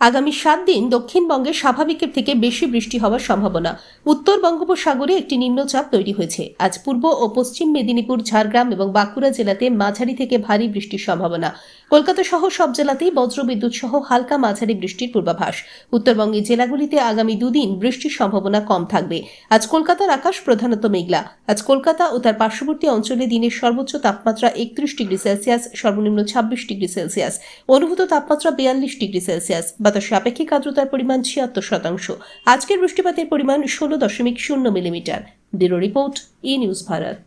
আগামী সাত দিন দক্ষিণবঙ্গে স্বাভাবিকের থেকে বেশি বৃষ্টি হওয়ার সম্ভাবনা। উত্তর বঙ্গোপসাগরে একটি নিম্নচাপ তৈরি হয়েছে। আজ পূর্ব ও পশ্চিম মেদিনীপুর, ঝাড়গ্রাম এবং বাঁকুড়া জেলাতে মাঝারি থেকে ভারী বৃষ্টির সম্ভাবনা। কলকাতা সহ সব জেলাতেই বজ্রবিদ্যুৎ সহ হালকা মাঝারি বৃষ্টির পূর্বাভাস। উত্তরবঙ্গের জেলাগুলিতে আগামী দুদিন বৃষ্টির সম্ভাবনা কম থাকবে। আজ কলকাতার আকাশ প্রধানত মেঘলা। আজ কলকাতা ও তার পার্শ্ববর্তী অঞ্চলে দিনের সর্বোচ্চ তাপমাত্রা একত্রিশ ডিগ্রি সেলসিয়াস, সর্বনিম্ন ছাব্বিশ ডিগ্রি সেলসিয়াস। অনুভূত তাপমাত্রা বিয়াল্লিশ ডিগ্রি সেলসিয়াস। বাতাসে আপেক্ষিক আর্দ্রতার পরিমাণ ছিয়াত্তর শতাংশ। আজকের বৃষ্টিপাতের পরিমাণ ষোলো দশমিক শূন্য millimetre. Bureau report, E news Bharat.